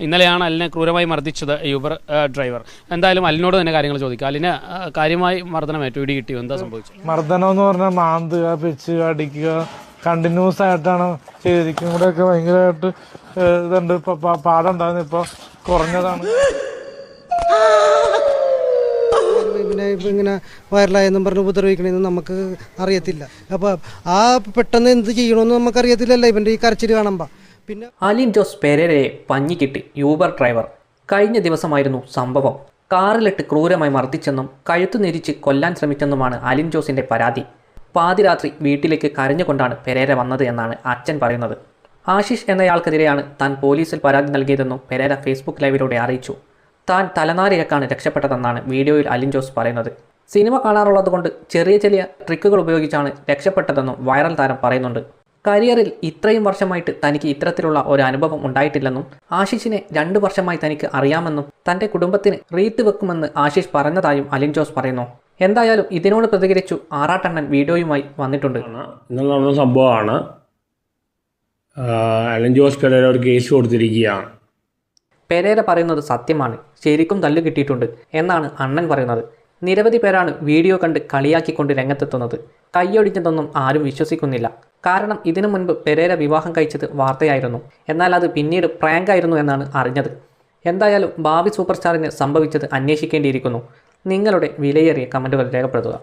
ഇന്നലെയാണ് അലിനെ ക്രൂരമായി മർദ്ദിച്ചത് Uber driver എന്തായാലും അലിനോട് തന്നെ കാര്യങ്ങൾ ചോദിക്കാം. അലിന് കാര്യമായി മർദ്ദനമേറ്റു ഇടി കിട്ടിയോ? എന്താ സംഭവിച്ചത്? മർദ്ദനം എന്ന് പറഞ്ഞാൽ മാന്തുക പിച്ച് അടിക്കുക കണ്ടിന്യൂസ് ആയിട്ടാണ് ചെയ്തിരിക്കും കൂടെ ഒക്കെ ഭയങ്കരമായിട്ട് ഇതുണ്ട്. ഇപ്പൊ പാടുണ്ടായിരുന്നു ഇപ്പൊ കുറഞ്ഞതാണ്. പിന്നെ ഇപ്പം ഇങ്ങനെ വൈറലായെന്നും പറഞ്ഞ് ഉപദ്രവിക്കണമെന്ന് നമുക്ക് അറിയത്തില്ല. അപ്പോൾ ആ പെട്ടെന്ന് എന്ത് ചെയ്യണമെന്ന് നമുക്കറിയത്തില്ലല്ലോ. ഇവന്റെ ഈ കരച്ചിൽ കാണുമ്പോൾ പിന്നെ അലിൻ ജോസ് പെരേരയെ പഞ്ഞിക്കിട്ടി യൂബർ ഡ്രൈവർ. കഴിഞ്ഞ ദിവസമായിരുന്നു സംഭവം. കാറിലിട്ട് ക്രൂരമായി മർദ്ദിച്ചെന്നും കഴുത്തു നെരിച്ച് കൊല്ലാൻ ശ്രമിച്ചെന്നുമാണ് അലിൻ ജോസിന്റെ പരാതി. പാതിരാത്രി വീട്ടിലേക്ക് കരഞ്ഞുകൊണ്ടാണ് പെരേര വന്നത് എന്നാണ് അച്ഛൻ പറയുന്നത്. ആശിഷ് എന്നയാൾക്കെതിരെയാണ് താൻ പോലീസിൽ പരാതി നൽകിയതെന്നും പെരേര ഫേസ്ബുക്ക് ലൈവിലൂടെ അറിയിച്ചു. താൻ തലനാരിഴക്കാണ് രക്ഷപ്പെട്ടതെന്നാണ് വീഡിയോയിൽ അലിൻ ജോസ് പറയുന്നത്. സിനിമ കാണാറുള്ളതുകൊണ്ട് ചെറിയ ചെറിയ ട്രിക്കുകൾ ഉപയോഗിച്ചാണ് രക്ഷപ്പെട്ടതെന്നും വൈറൽ താരം പറയുന്നുണ്ട്. കരിയറിൽ ഇത്രയും വർഷമായിട്ട് തനിക്ക് ഇത്തരത്തിലുള്ള ഒരു അനുഭവം ഉണ്ടായിട്ടില്ലെന്നും ആശിഷിനെ രണ്ടു വർഷമായി തനിക്ക് അറിയാമെന്നും തന്റെ കുടുംബത്തിന് റീത്ത് വെക്കുമെന്ന് ആശിഷ് പറഞ്ഞതായും അലിൻ ജോസ് പറയുന്നു. എന്തായാലും ഇതിനോട് പ്രതികരിച്ചു ആറാട്ടണ്ണൻ വീഡിയോയുമായി വന്നിട്ടുണ്ട്. ഇന്ന് നടന്ന സംഭവമാണ്. അലിൻ അലൻ ജോസ് പെരേര ഒരു കേസ് കൊടുത്തിരിക്കുകയാണ്. പെരേര പറയുന്നത് സത്യമാണ്. ശരിക്കും തല്ലു കിട്ടിയിട്ടുണ്ട് എന്നാണ് അണ്ണൻ പറയുന്നത്. നിരവധി പേരാണ് വീഡിയോ കണ്ട് കളിയാക്കിക്കൊണ്ട് രംഗത്തെത്തുന്നത്. കൈയൊടിഞ്ഞതൊന്നും ആരും വിശ്വസിക്കുന്നില്ല. കാരണം ഇതിനു മുൻപ് പെരേര വിവാഹം കഴിച്ചത് വാർത്തയായിരുന്നു. എന്നാൽ അത് പിന്നീട് പ്രാങ്ക് ആയിരുന്നു എന്നാണ് അറിഞ്ഞത്. എന്തായാലും ഭാവി സൂപ്പർ സ്റ്റാറിന് സംഭവിച്ചത് അന്വേഷിക്കേണ്ടിയിരിക്കുന്നു. നിങ്ങളുടെ വിലയേറിയ കമന്റുകൾ രേഖപ്പെടുത്തുക.